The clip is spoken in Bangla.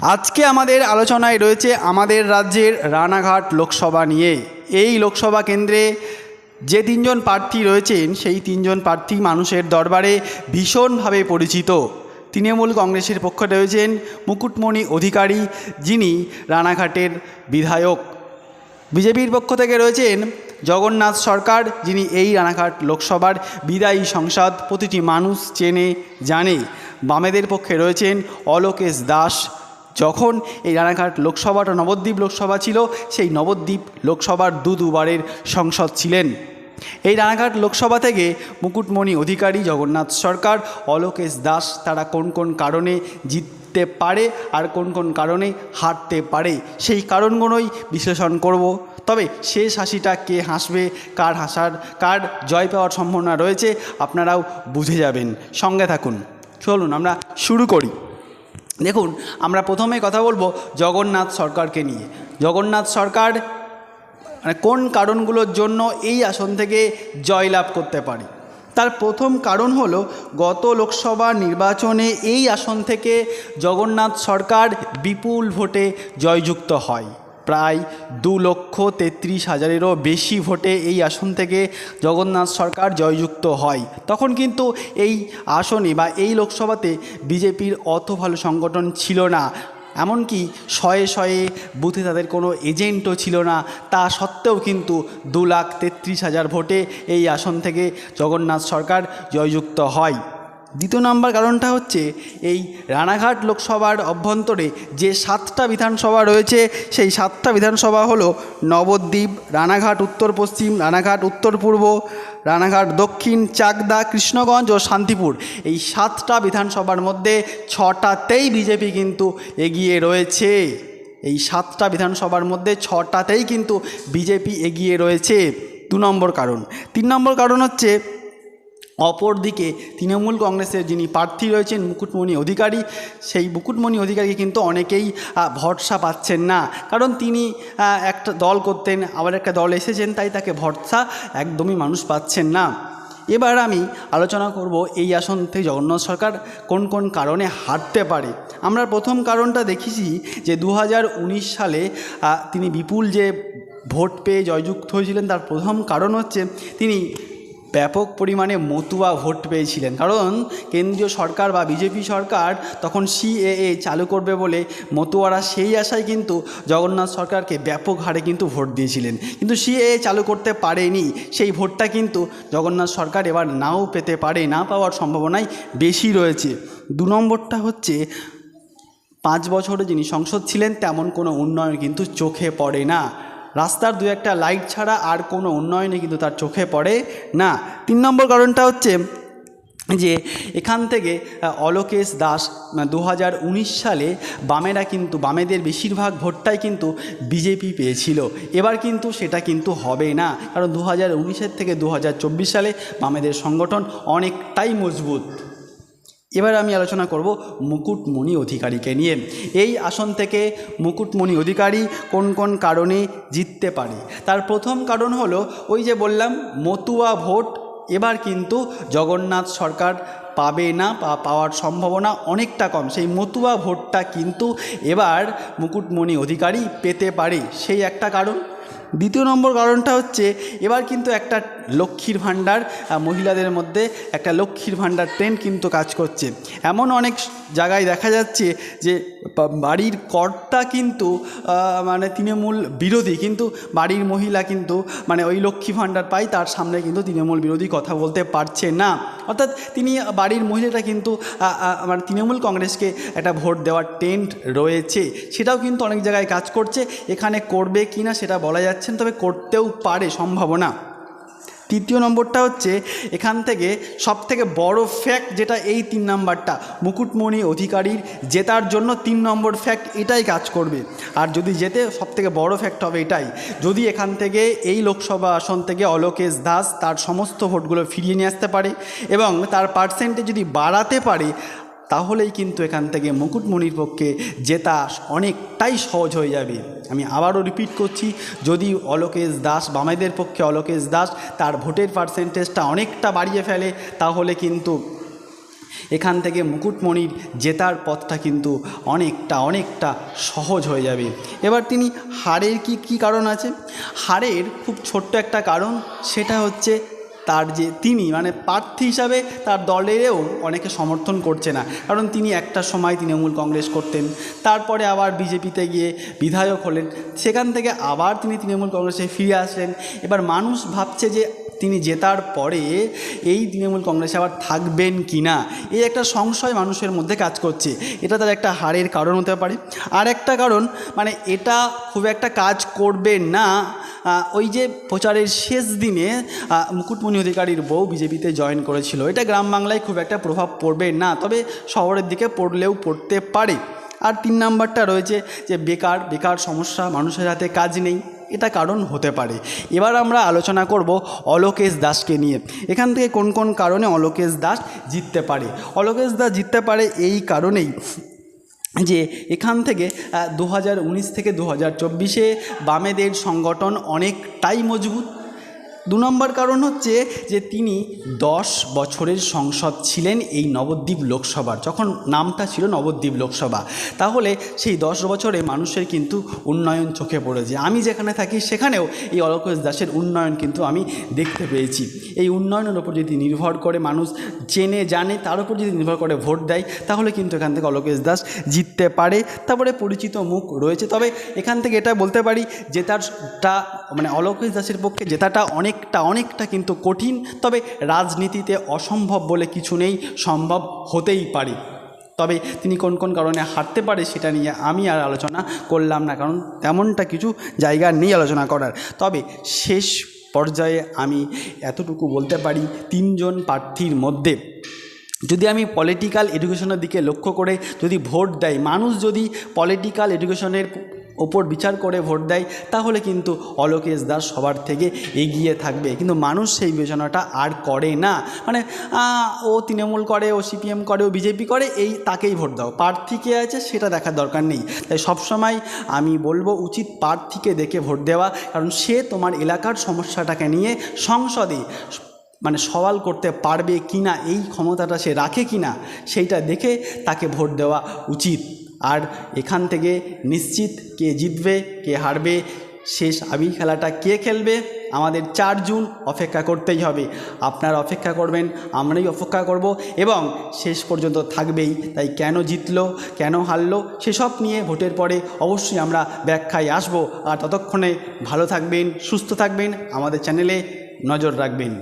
আজকে আমাদের আলোচনায় রয়েছে আমাদের রাজ্যের রানাঘাট লোকসভা নিয়ে। এই লোকসভা কেন্দ্রে যে তিনজন প্রার্থী রয়েছেন, সেই তিনজন প্রার্থী মানুষের দরবারে ভীষণভাবে পরিচিত। তৃণমূল কংগ্রেসের পক্ষে রয়েছেন মুকুটমণি অধিকারী, যিনি রানাঘাটের বিধায়ক। বিজেপির পক্ষ থেকে রয়েছেন জগন্নাথ সরকার, যিনি এই রানাঘাট লোকসভার বিদায়ী সংসদ। প্রতিটি মানুষ চেনে, জানে। বামেদের পক্ষে রয়েছেন অলোকেশ দাস। যখন এই রানাঘাট লোকসভাটা নবদ্বীপ লোকসভা ছিল, সেই নবদ্বীপ লোকসভার দু দুবারের সংসদ ছিলেন। এই রানাঘাট লোকসভা থেকে মুকুটমণি অধিকারী, জগন্নাথ সরকার, অলোকেশ দাস, তারা কোন কোন কারণে জিততে পারে আর কোন কোন কারণে হারতে পারে, সেই কারণগুলোই বিশ্লেষণ করব। তবে শেষ হাসিটা কে হাসবে, কার হাসার, কার জয় পাওয়ার সম্ভাবনা রয়েছে, আপনারাও বুঝে যাবেন। সঙ্গে থাকুন। চলুন, আমরা শুরু করি। দেখুন, আমরা প্রথমে কথা বলব জগন্নাথ সরকারকে নিয়ে। জগন্নাথ সরকার মানে কোন কারণগুলোর জন্য এই আসন থেকে জয়লাভ করতে পারে? তার প্রথম কারণ হল, গত লোকসভা নির্বাচনে এই আসন থেকে জগন্নাথ সরকার বিপুল ভোটে জয়যুক্ত হয়। প্রায় দু লক্ষ তেত্রিশ হাজারেরও বেশি ভোটে এই আসন থেকে জগন্নাথ সরকার জয়যুক্ত হয়। তখন কিন্তু এই আসনে বা এই লোকসভাতে বিজেপির অত ভালো সংগঠন ছিল না। এমনকি শয়ে শয়ে বুথে তাদের কোনো এজেন্টও ছিল না। তা সত্ত্বেও কিন্তু দু লাখ তেত্রিশ হাজার ভোটে এই আসন থেকে জগন্নাথ সরকার জয়যুক্ত হয়। দ্বিতীয় নম্বর কারণটা হচ্ছে এই রানাঘাট লোকসভার অভ্যন্তরে যে সাতটা বিধানসভা রয়েছে, সেই সাতটা বিধানসভা হলো নবদ্বীপ, রানাঘাট উত্তর পশ্চিম, রানাঘাট উত্তর পূর্ব, রানাঘাট দক্ষিণ, চাকদা, কৃষ্ণগঞ্জ ও শান্তিপুর। এই সাতটা বিধানসভার মধ্যে ছটাতেই বিজেপি কিন্তু এগিয়ে রয়েছে। এই সাতটা বিধানসভার মধ্যে ছটাতেই কিন্তু বিজেপি এগিয়ে রয়েছে। দু নম্বর কারণ। তিন নম্বর কারণ হচ্ছে অপরদিকে তৃণমূল কংগ্রেসের যিনি প্রার্থী রয়েছেন মুকুটমণি অধিকারী, সেই মুকুটমণি অধিকারীকে কিন্তু অনেকেই ভরসা পাচ্ছেন না। কারণ তিনি একটা দল করতেন, আবার একটা দল এসেছেন, তাই তাকে ভরসা একদমই মানুষ পাচ্ছেন না। এবার আমি আলোচনা করব এই আসন থেকে জগন্নাথ সরকার কোন কোন কারণে হারতে পারে। আমরা প্রথম কারণটা দেখেছি যে দু হাজার উনিশ সালে তিনি বিপুল যে ভোট পেয়ে জয়যুক্ত হয়েছিলেন, তার প্রথম কারণ হচ্ছে তিনি ব্যাপক পরিমাণে মতুয়া ভোট পেয়েছিলেন। কারণ কেন্দ্রীয় সরকার বা বিজেপি সরকার তখন সিএএ চালু করবে বলে মতুয়ারা সেই আশায় কিন্তু জগন্নাথ সরকারকে ব্যাপক হারে কিন্তু ভোট দিয়েছিলেন। কিন্তু সিএএ চালু করতে পারেনি। সেই ভোটটা কিন্তু জগন্নাথ সরকার এবার নাও পেতে পারে, না পাওয়ার সম্ভাবনাই বেশি রয়েছে। দু নম্বরটা হচ্ছে, পাঁচ বছরে যিনি সংসদ ছিলেন তেমন কোনো উন্নয়ন কিন্তু চোখে পড়ে না। রাস্তার দু একটা লাইট ছাড়া আর কোনো উন্নয়নে কিন্তু তার চোখে পড়ে না। তিন নম্বর কারণটা হচ্ছে যে এখান থেকে অলোকেশ দাস দু হাজার উনিশ সালে বামেরা কিন্তু, বামেদের বেশিরভাগ ভোটটাই কিন্তু বিজেপি পেয়েছিল। এবার কিন্তু সেটা কিন্তু হবে না। কারণ দু হাজার থেকে দু হাজার চব্বিশ সালে বামেদের সংগঠন অনেকটাই মজবুত। এবার আমি আলোচনা করব মুকুটমণি অধিকারীকে নিয়ে। এই আসন থেকে মুকুটমণি অধিকারী কোন কোন কারণে জিততে পারে? তার প্রথম কারণ হলো, ওই যে বললাম, মতুয়া ভোট, এবার কিন্তু জগন্নাথ সরকার পাবে না বা পাওয়ার সম্ভাবনা অনেকটা কম। সেই মতুয়া ভোটটা কিন্তু এবার মুকুটমণি অধিকারী পেতে পারে। সেই একটা কারণ। দ্বিতীয় নম্বর কারণটা হচ্ছে, এবার কিন্তু একটা লক্ষ্মীর ভাণ্ডার মহিলাদের মধ্যে একটা লক্ষ্মীর ভাণ্ডার ট্রেন্ড কিন্তু কাজ করছে। এমন অনেক জায়গায় দেখা যাচ্ছে যে বাড়ির কর্তা কিন্তু মানে তৃণমূল বিরোধী, কিন্তু বাড়ির মহিলা কিন্তু মানে ওই লক্ষ্মী ভাণ্ডার পায়, তার সামনে কিন্তু তৃণমূল বিরোধী কথা বলতে পারছে না। অর্থাৎ তিনি বাড়ির মহিলাটা কিন্তু আহ, মানে তৃণমূল কংগ্রেসকে একটা ভোট দেওয়ার টেন্ট রয়েছে। সেটাও কিন্তু অনেক জায়গায় কাজ করছে। এখানে করবে কি না সেটা বলা যাচ্ছে না তবে করতেও পারে সম্ভাবনা। তৃতীয় নম্বরটা হচ্ছে এখান থেকে সব থেকে বড় ফ্যাক্ট যেটা এই তিন নম্বরটা, মুকুটমণি অধিকারীর জেতার জন্য তিন নম্বর ফ্যাক্ট এটাই কাজ করবে। আর যদি যেতে সব থেকে বড় ফ্যাক্ট হবে এটাই। যদি এখান থেকে এই লোকসভা আসন থেকে অলোকেশ দাস তার সমস্ত ভোটগুলো ফিরিয়ে নিয়ে আসতে পারে এবং তার পার্সেন্টেজ যদি বাড়াতে পারে তাহলেই কিন্তু এখান থেকে মুকুটমণির পক্ষে জেতা অনেকটাই সহজ হয়ে যাবে। আমি আবারও রিপিট করছি, যদি অলোকেশ দাস, বামেদের পক্ষে অলোকেশ দাস, তার ভোটের পার্সেন্টেজটা অনেকটা বাড়িয়ে ফেলে, তাহলে কিন্তু এখান থেকে মুকুটমণির জেতার পথটা কিন্তু অনেকটা অনেকটা সহজ হয়ে যাবে। এবার তিনি হারের কি কি কারণ আছে? হারের খুব ছোট্ট একটা কারণ, সেটা হচ্ছে তার যে তিনি মানে প্রার্থী হিসাবে তার দলেরও অনেকে সমর্থন করছে না। কারণ তিনি একটা সময় তৃণমূল কংগ্রেস করতেন। তারপরে আবার বিজেপিতে গিয়ে বিধায়ক হলেন। সেখান থেকে আবার তিনি তৃণমূল কংগ্রেসে ফিরে আসলেন। এবার মানুষ ভাবছে যে তিনি জেতার পরে এই তৃণমূল কংগ্রেসে আবার থাকবেন কি না? এই একটা সংশয় মানুষের মধ্যে কাজ করছে। এটা তার একটা হারের কারণ হতে পারে। আর একটা কারণ মানে এটা খুব একটা কাজ করবে না ওই যে প্রচারের শেষ দিনে মুকুটমণি অধিকারীর বউ বিজেপিতে জয়েন করেছিল। এটা গ্রাম বাংলায় খুব একটা প্রভাব পড়বে না, তবে শহরের দিকে পড়লেও পড়তে পারে। আর তিন নাম্বারটা রয়েছে যে বেকার বেকার সমস্যা, মানুষের হাতে কাজ নেই, এটা কারণ হতে পারে। এবার আমরা আলোচনা করব অলোকেশ দাসকে নিয়ে। এখান থেকে কোন কোন কারণে অলোকেশ দাস জিততে পারে? অলোকেশ দাস জিততে পারে এই কারণেই। যে এখান থেকে দু থেকে দু হাজার বামেদের সংগঠন অনেকটাই মজবুত। দু নম্বর কারণ হচ্ছে যে তিনি দশ বছরের সংসদ ছিলেন এই নবদ্বীপ লোকসভার, যখন নামটা ছিল নবদ্বীপ লোকসভা। তাহলে সেই দশ বছরে মানুষের কিন্তু উন্নয়ন চোখে পড়েছে। আমি যেখানে থাকি সেখানেও এই অলকেশ দাসের উন্নয়ন কিন্তু আমি দেখতে পেয়েছি। এই উন্নয়নের ওপর যদি নির্ভর করে মানুষ জেনে জানে, তার উপর যদি নির্ভর করে ভোট দেয়, তাহলে কিন্তু এখান থেকে অলকেশ দাস জিততে পারে। তারপরে পরিচিত মুখ রয়েছে। তবে এখান থেকে এটা বলতে পারি জেতারটা মানে অলকেশ দাসের পক্ষে জেতাটা অনেকটা অনেকটা কিন্তু কঠিন, তবে রাজনীতিতে অসম্ভব বলে কিছু নেই, সম্ভব হতেই পারে। তবে তিনি কোন কোন কারণে হারতে পারে সেটা নিয়ে আমি আর আলোচনা করলাম না, কারণ তেমনটা কিছু জায়গা নেই আলোচনা করার। তবে শেষ পর্যায়ে আমি এতটুকু বলতে পারি, তিনজন প্রার্থীর মধ্যে যদি আমি পলিটিক্যাল এডুকেশনের দিকে লক্ষ্য করে যদি ভোট দেয়, মানুষ যদি পলিটিক্যাল এডুকেশনের ওপর বিচার করে ভোট দেয়, তাহলে কিন্তু অলোকেশ দাস সবার থেকে এগিয়ে থাকবে। কিন্তু মানুষ সেই বিবেচনাটা আর করে না। মানে ও তৃণমূল করে, ও সিপিএম করে, ও বিজেপি করে, এই তাকেই ভোট দাও। প্রার্থী কে আছে সেটা দেখার দরকার নেই। তাই সবসময় আমি বলব, উচিত প্রার্থীকে দেখে ভোট দেওয়া, কারণ সে তোমার এলাকার সমস্যাটাকে নিয়ে সংসদে মানে সওয়াল করতে পারবে কি না এই ক্ষমতাটা সে রাখে কি না সেইটা দেখে তাকে ভোট দেওয়া উচিত। আর এখান থেকে নিশ্চিত কে জিতবে, কে হারবে, শেষ আবির খেলাটা কে খেলবে, আমাদের চার জুন অপেক্ষা করতেই হবে। আপনারা অপেক্ষা করবেন, আমরাই অপেক্ষা করব এবং শেষ পর্যন্ত থাকবেই। তাই কেন জিতলো, কেন হারলো, সেসব নিয়ে ভোটের পরে অবশ্যই আমরা ব্যাখ্যায় আসব। আর ততক্ষণে ভালো থাকবেন, সুস্থ থাকবেন, আমাদের চ্যানেলে নজর রাখবেন।